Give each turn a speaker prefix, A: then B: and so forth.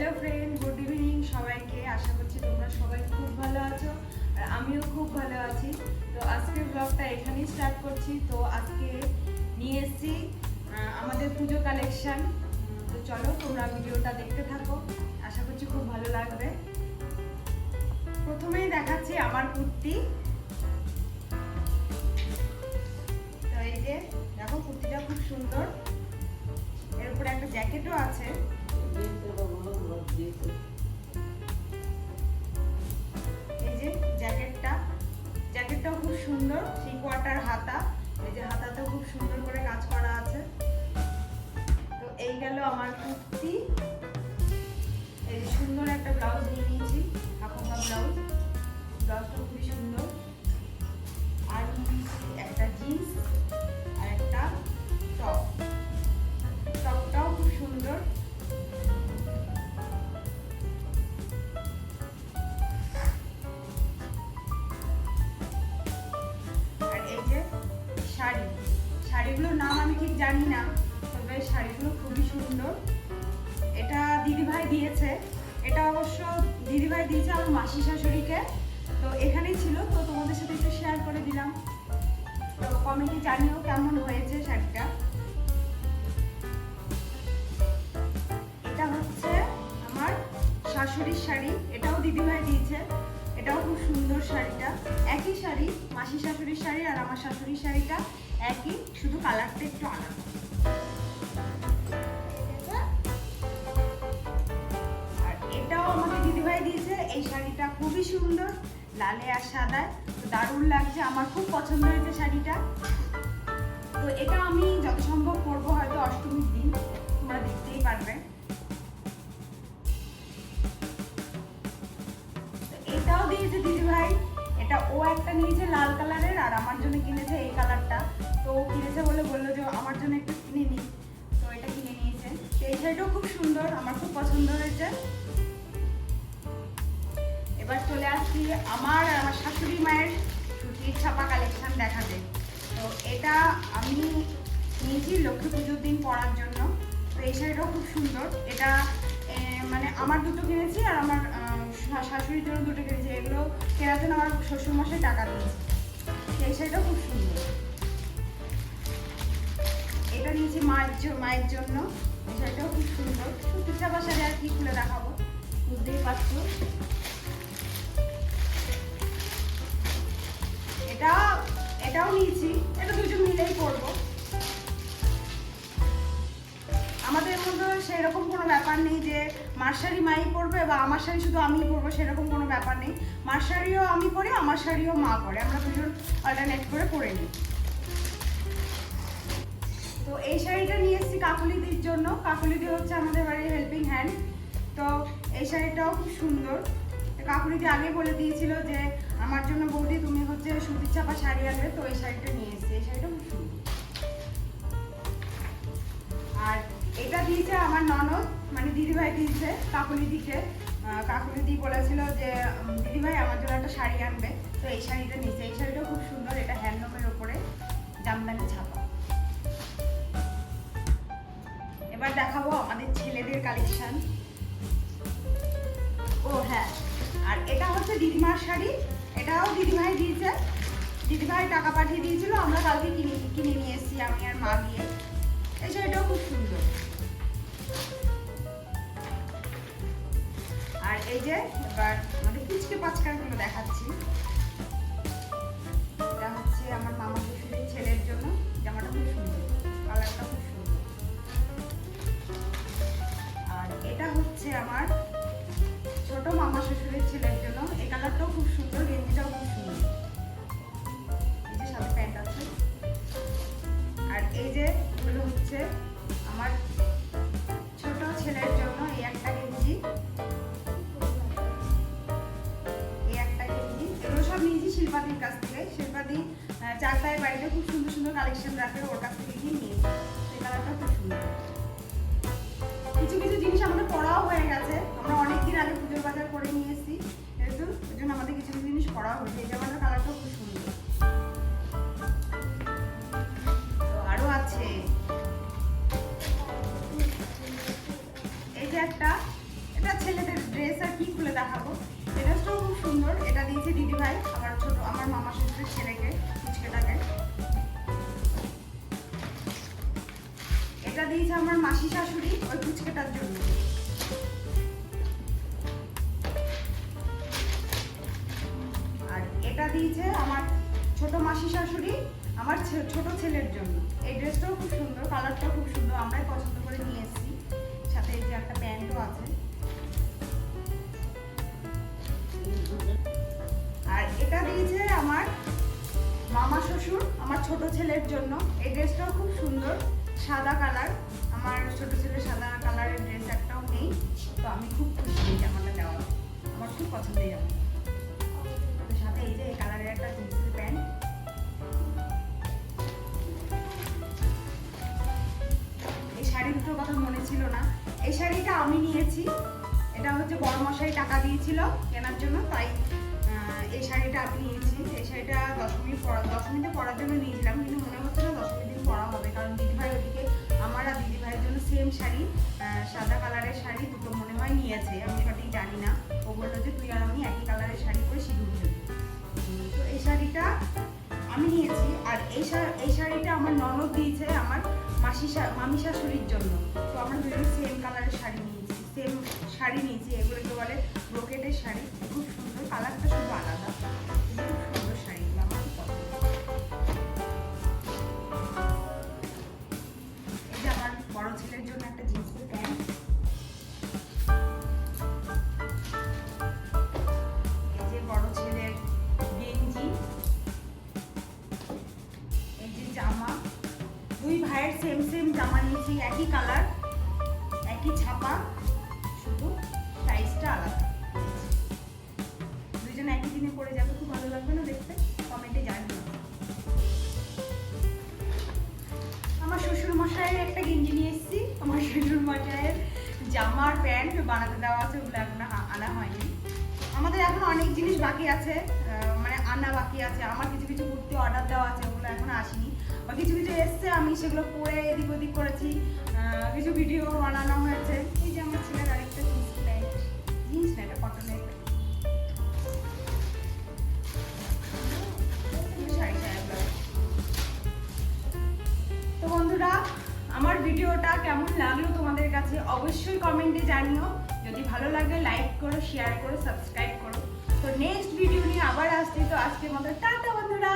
A: Hello friend good evening সবাইকে। আশা করছি তোমরা সবাই খুব ভালো আছো আর আমিও খুব ভালো আছি। তো আজকের ব্লগটা এখানেই স্টার্ট করছি। তো আজকে নিয়ে এসেছি আমাদের পুজো কালেকশন তো চলো তোমরা ভিডিওটা দেখতে থাকো। আশা করছি খুব ভালো লাগবে। প্রথমেই দেখাচ্ছি আমার কুর্তি। তো এই যে, দেখো কুর্তিটা খুব সুন্দর। এর উপরে একটা জ্যাকেটও আছে। থ্রি কোয়ার্টার হাতা। এই যে হাতাতেও খুব সুন্দর করে কাজ করা আছে। তো এই গেল আমার কুর্তি। এই সুন্দর একটা ব্লাউজ নিয়ে নিয়েছি হাফাফা ব্লাউজ ব্লাউজটা খুবই সুন্দর। আর নিয়েছি একটা জিন্স আর একটা টপ টপটাও খুব সুন্দর। জানি না, তবে শাড়িগুলো খুবই সুন্দর। এটা দিদিভাই দিয়েছে। এটা অবশ্য দিদিভাই দিয়েছে আমার মাসি শাশুড়িকে তো এখানেই ছিল, তো তোমাদের সাথে একটু শেয়ার করে দিলাম। তো কমেন্টে জানিও কেমন হয়েছে শাড়িটা। এটা হচ্ছে আমার শাশুড়ির শাড়ি, এটাও দিদিভাই দিয়েছে। এটাও খুব সুন্দর শাড়িটা। একই শাড়ি মাসি শাশুড়ির শাড়ি আর আমার শাশুড়ির শাড়িটা। একই, শুধু কালারটা একটু আলাদা। আর এটাও আমাকে দিদিভাই দিয়েছে, এই শাড়িটা খুবই সুন্দর, লালে আর সাদায়। দারুণ লাগছে, আমার খুব পছন্দ হয়েছে শাড়িটা। তো এটা আমি যত সম্ভব করব হয়তো অষ্টমীর দিন, তোমরা দেখতেই পারবে। এটাও দিয়েছে দিদিভাই, এটা ও একটা নিয়েছে লাল কালারের, আর আমার জন্য কিনেছে এই কালারটা। তো কিনেছে বলে বলল যে আমার জন্য একটু কিনে নিই তো এটা কিনে নিয়েছে। তো এই শাড়িটাও খুব সুন্দর, আমার খুব পছন্দ হয়েছে। এবার চলে আসছি আমার আমার শাশুড়ি মায়ের সুতির ছাপা কালেকশন দেখাতে। তো এটা আমি নিয়েছি লক্ষ্মী পুজোর দিন পরার জন্য। তো এই শাড়িটাও খুব সুন্দর। এটা মানে আমার দুটো কিনেছি আর আমার শাশুড়ির জন্য দুটো কিনেছি। এগুলো কেনার জন্য আমার শ্বশুরমশাই টাকা দিয়েছে। এই শাড়িটাও খুব সুন্দর। এটা নিয়েছি মায়ের মায়ের জন্য। শাড়িটাও খুব সুন্দর। সুতির শাড়ি আর কি খুলে দেখাবো? বুঝতেই পারছ? এটা, এটাও নিয়েছি। এটা দুজন মিলেই করব। আমাদের মধ্যে সেরকম কোনো ব্যাপার নেই যে মার শাড়ি মাই পরবে বা আমার শাড়ি শুধু আমি পরবো, সেরকম কোনো ব্যাপার নেই। মার শাড়িও আমি পরি, আমার শাড়িও মা পরে আমরা দুজন অল্টারনেট করে পরে নিই। তো এই শাড়িটা নিয়ে এসেছি কাকুলিদির জন্য। কাকুলিদি হচ্ছে আমাদের বাড়ির হেল্পিং হ্যান্ড তো এই শাড়িটাও খুব সুন্দর। তো কাকুলিদি আগে বলে দিয়েছিল যে, আমার জন্য বৌদি, তুমি হচ্ছে সুতির চাপা শাড়ি আনবে। তো এই শাড়িটা নিয়ে এসেছি। এই শাড়িটা খুব সুন্দর। আর এটা দিয়েছে আমার ননদ মানে দিদিভাই দিয়েছে কাকুলিদিকে। কাকুলিদি বলেছিল যে দিদিভাই, আমার জন্য একটা শাড়ি আনবে। তো এই শাড়িটা নিয়েছে। এই শাড়িটা খুব সুন্দর, এটা হ্যান্ডলুমের ওপরে জামদানি ছাপা। এবার দেখাবো আমাদের ছেলেদের কালেকশন ও হ্যাঁ। আর এটা হচ্ছে দিদিমার শাড়ি। এটাও দিদিভাই দিয়েছে। দিদিভাই টাকা পাঠিয়ে দিয়েছিল, আমরা কালকে কিনে কিনে নিয়ে এসেছি আমি আর মা গিয়ে এই শাড়িটাও খুব সুন্দর। আর এই যে, এবার আমাদের কুচকে পাঁচকারগুলো দেখাচ্ছি। এটা হচ্ছে আমার মামা ছেলের জন্য। জামাটা খুব সুন্দর। কালারটা খুব সুন্দর। কালেকশন রাখে, ওর কাছ থেকে গিয়ে নিয়েছি সেই কালারটা খুব সুন্দর। কিছু কিছু জিনিস আমাদের পড়াও হয়ে গেছে। আমরা অনেকদিন আগে পুজোর বাজার করে নিয়ে এসেছি যেহেতু ওই জন্য আমাদের কিছু কিছু জিনিস পড়া হয়েছে। এই জামাটার কালারটাও খুব সুন্দর। তো আরও আছে। যে একটা এটা দিয়েছে আমার মাসি শাশুড়ি ওই কুচকেটার জন্য। আর এটা দিয়েছে আমার ছোট মাসি শাশুড়ি, আমার ছোট ছেলের জন্য। এই ড্রেসটাও খুব সুন্দর, কালারটাও খুব সুন্দর, আমরাই পছন্দ করে নিয়ে এসেছি। সাথে এই যে একটা প্যান্টও আছে। আর এটা দিয়েছে আমার মামা শ্বশুর, আমার ছোট ছেলের জন্য। এই ড্রেসটাও খুব সুন্দর। সাদা কালার আমার ছোট ছেলে সাদা কালারের ড্রেস একটাও নেই, তো আমি খুব খুশি এই জামাটা দেওয়া আমার খুব পছন্দের জামা। তো সাথে এই যে এই কালারের একটা জিন্সের প্যান্ট। এই শাড়ি দুটোর কথা মনে ছিল না। এই শাড়িটা আমি নিয়েছি। এটা হচ্ছে বড় মশাই টাকা দিয়েছিল কেনার জন্য, তাই এই শাড়িটা আমি নিয়েছি। এই শাড়িটা দশমী দশমীতে পরার জন্য নিয়েছিলাম, কিন্তু মনে হচ্ছে না দশমীর দিন পরা শাড়ি সাদা কালারের শাড়ি দুটো মনে হয় নিয়েছে, আমি সঠিক জানি না। ও বলল যে তুই আর আমি একই কালারের শাড়ি পরে সিঁদুর তো এই শাড়িটা আমি নিয়েছি, আর এই এই শাড়িটা আমার ননদ দিয়েছে আমার মাসি মামি শাশুড়ির জন্য। তো আমরা দুজন সেম কালারের শাড়ি নিয়েছি সেম শাড়ি নিয়েছি, এগুলোকে বলে ব্রোকেটের শাড়ি। খুব সুন্দর, কালারটা শুধু আলাদা। দুই ভাইয়ের সেম সেম জামা নিয়েছি, একই কালার একই ছাপা, শুধু সাইজটা আলাদা। দুইজন একই দিনে পরে যাবে, খুব ভালো লাগবে না দেখতে? কমেন্টে জানিও। আমার শ্বশুর মশাইয়ের একটা গেঞ্জি নিয়ে এসেছি। আমার শ্বশুর মশাইয়ের জামার প্যান্ট বানাতে দেওয়া আছে, ওগুলো এখন আনা হয়নি। আমাদের এখন অনেক জিনিস বাকি আছে মানে আনা বাকি আছে। আমার কিছু কিছু কুর্তি অর্ডার দেওয়া আছে, ওগুলো এখন আসেনি। বা কিছু কিছু এসছে, আমি সেগুলো পরে এদিক ওদিক করেছি। কিছু ভিডিও বানানো হয়েছে। এই যে আমার ছেলের আরেকটা জিন্স প্যান্ট। জিন্স না, এটা কটনের তো বন্ধুরা, আমার ভিডিওটা কেমন লাগল তোমাদের কাছে অবশ্যই কমেন্টে জানিও। যদি ভালো লাগে লাইক করো শেয়ার করো সাবস্ক্রাইব করো। তো নেক্সট ভিডিও নিয়ে আবার আসছি। তো আজকের মতো টাটা বন্ধুরা।